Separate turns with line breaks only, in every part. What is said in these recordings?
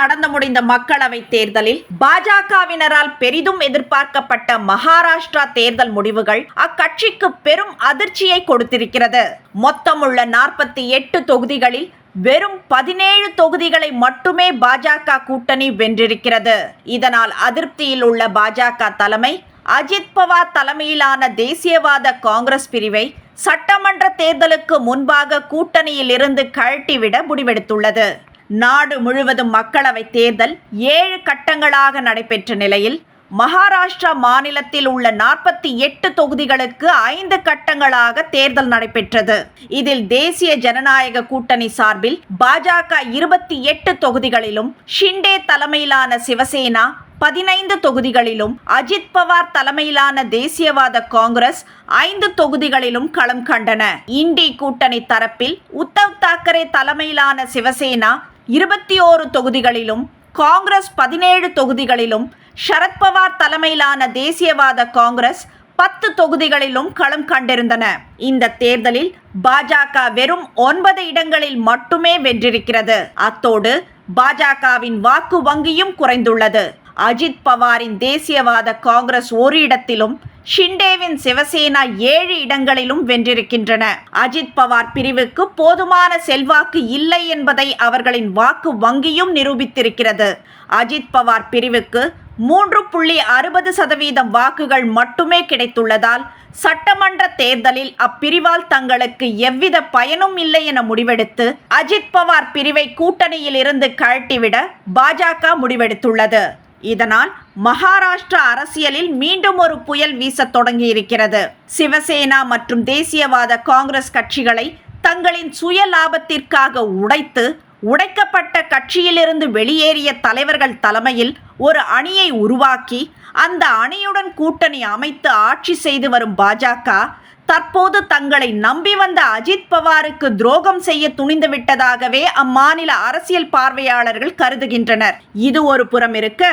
நடந்து முடிந்த மக்களவை தேர்தலில் பாஜகவினரால் பெரிதும் எதிர்பார்க்கப்பட்ட மகாராஷ்டிரா தேர்தல் முடிவுகள் அக்கட்சிக்கு பெரும் அதிர்ச்சியை கொடுத்திருக்கிறது. மொத்தமுள்ள நாற்பத்தி எட்டு தொகுதிகளில் வெறும் பதினேழு தொகுதிகளை மட்டுமே பாஜக கூட்டணி வென்றிருக்கிறது. இதனால் அதிருப்தியில் உள்ள பாஜக தலைமை அஜித் பவார் தலைமையிலான தேசியவாத காங்கிரஸ் பிரிவை சட்டமன்ற தேர்தலுக்கு முன்பாக கூட்டணியில் இருந்து கழட்டிவிட முடிவெடுத்துள்ளது. நாடு முழுவதும் மக்களவை தேர்தல் ஏழு கட்டங்களாக நடைபெற்ற நிலையில் மகாராஷ்டிரா மாநிலத்தில் உள்ள நாற்பத்தி எட்டு தொகுதிகளுக்கு ஐந்து கட்டங்களாக தேர்தல் நடைபெற்றது. இதில் தேசிய ஜனநாயக கூட்டணி சார்பில் பாஜக இருபத்தி எட்டு தொகுதிகளிலும் ஷிண்டே தலைமையிலான சிவசேனா பதினைந்து தொகுதிகளிலும் அஜித் பவார் தலைமையிலான தேசியவாத காங்கிரஸ் ஐந்து தொகுதிகளிலும் களம் கண்டன. இண்டி கூட்டணி தரப்பில் உத்தவ் தாக்கரே தலைமையிலான சிவசேனா இருபத்தி ஓரு தொகுதிகளிலும் காங்கிரஸ் பதினேழு தொகுதிகளிலும் சரத்பவார் தலைமையிலான தேசியவாத காங்கிரஸ் பத்து தொகுதிகளிலும் களம் கண்டிருந்தன. இந்த தேர்தலில் பாஜக வெறும் ஒன்பது இடங்களில் மட்டுமே வென்றிருக்கிறது. அத்தோடு பாஜகவின் வாக்கு வங்கியும் குறைந்துள்ளது. அஜித் பவாரின் தேசியவாத காங்கிரஸ் ஒரு இடத்திலும் ஷிண்டேவின் சிவசேனா ஏழு இடங்களிலும் வென்றிருக்கின்றன. அஜித் பவார் பிரிவுக்கு போதுமான செல்வாக்கு இல்லை என்பதை அவர்களின் வாக்கு வங்கியும் நிரூபித்திருக்கிறது. அஜித் பவார் பிரிவுக்கு மூன்று புள்ளி அறுபது சதவீதம் வாக்குகள் மட்டுமே கிடைத்துள்ளதால் சட்டமன்ற தேர்தலில் அப்பிரிவால் தங்களுக்கு எவ்வித பயனும் இல்லை என முடிவெடுத்து அஜித் பவார் பிரிவை கூட்டணியில் இருந்து கழட்டிவிட பாஜக முடிவெடுத்துள்ளது. இதனால் மகாராஷ்டிரா அரசியலில் மீண்டும் ஒரு புயல் வீசத் தொடங்கியிருக்கிறது. சிவசேனா மற்றும் தேசியவாத காங்கிரஸ் கட்சிகளை தங்களின் சுய லாபத்திற்காக உடைத்து உடைக்கப்பட்ட கட்சியிலிருந்து வெளியேறிய தலைவர்கள் தலைமையில் ஒரு அணியை உருவாக்கி அந்த அணியுடன் கூட்டணி அமைத்து ஆட்சி செய்து வரும் பாஜக தற்போது தங்களை நம்பி வந்த அஜித் பவாருக்கு துரோகம் செய்ய துணிந்து விட்டதாகவே அம்மாநில அரசியல் பார்வையாளர்கள் கருதுகின்றனர். இது ஒரு புறம் இருக்க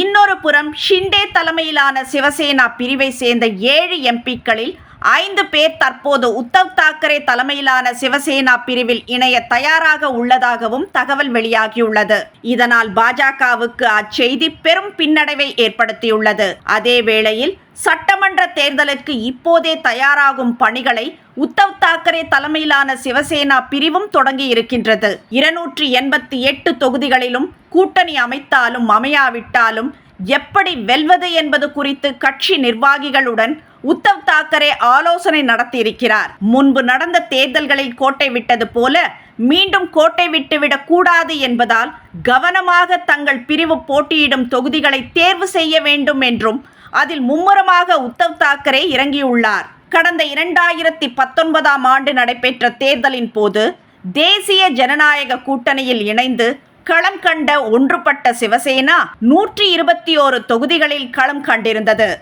இன்னொரு புறம் ஷிண்டே தலைமையிலான சிவசேனா பிரிவை சேர்ந்த ஏழு எம்பிக்களில் ஐந்து பேர் தற்போது உத்தவ் தாக்கரே தலைமையிலான சிவசேனா பிரிவில் இணைய தயாராக உள்ளதாகவும் தகவல் வெளியாகியுள்ளது. இதனால் பாஜகவுக்கு அச்செய்தி பெரும் பின்னடைவை ஏற்படுத்தியுள்ளது. அதே வேளையில் சட்டமன்ற தேர்தலுக்கு இப்போதே தயாராகும் பணிகளை உத்தவ் தாக்கரே தலைமையிலான சிவசேனா பிரிவும் தொடங்கி இருக்கின்றது இருநூற்றி எண்பத்தி எட்டு தொகுதிகளிலும் கூட்டணி அமைத்தாலும் அமையாவிட்டாலும் எப்படி வெல்வது என்பது குறித்து கட்சி நிர்வாகிகளுடன் உத்தவ் தாக்கரே ஆலோசனை நடத்தியிருக்கிறார். முன்பு நடந்த தேர்தல்களில் கோட்டை விட்டது போல மீண்டும் கோட்டை விட்டுவிடக் கூடாது என்பதால் கவனமாக தங்கள் பிரிவு போட்டியிடும் தொகுதிகளை தேர்வு செய்ய வேண்டும் என்றும் அதில் மும்முரமாக உத்தவ் தாக்கரே இறங்கியுள்ளார். கடந்த இரண்டாயிரத்தி பத்தொன்பதாம் ஆண்டு நடைபெற்ற தேர்தலின் போது தேசிய ஜனநாயக கூட்டணியில் இணைந்து களம் கண்ட ஒன்றுபட்ட சிவசேனா நூற்றி இருபத்தி ஓரு தொகுதிகளில் களம் கண்டிருந்தது.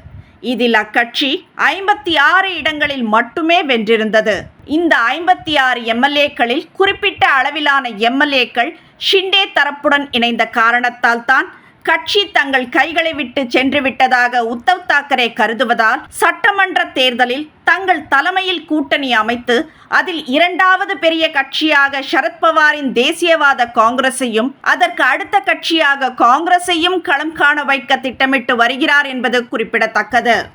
இதில் அக்கட்சி ஐம்பத்தி ஆறு இடங்களில் மட்டுமே வென்றிருந்தது. இந்த ஐம்பத்தி ஆறு எம்எல்ஏக்களில் குறிப்பிட்ட அளவிலான எம்எல்ஏக்கள் ஷிண்டே தரப்புடன் இணைந்த காரணத்தால் தான் கட்சி தங்கள் கைகளை விட்டு சென்று விட்டதாக உத்தவ் தாக்கரே கருதுவதால் சட்டமன்ற தேர்தலில் தங்கள் தலைமையில் கூட்டணி அமைத்து அதில் இரண்டாவது பெரிய கட்சியாக சரத்பவாரின் தேசியவாத காங்கிரஸையும் அதற்கு அடுத்த கட்சியாக காங்கிரஸையும் களம் காண வைக்க திட்டமிட்டு வருகிறார் என்பது குறிப்பிடத்தக்கது.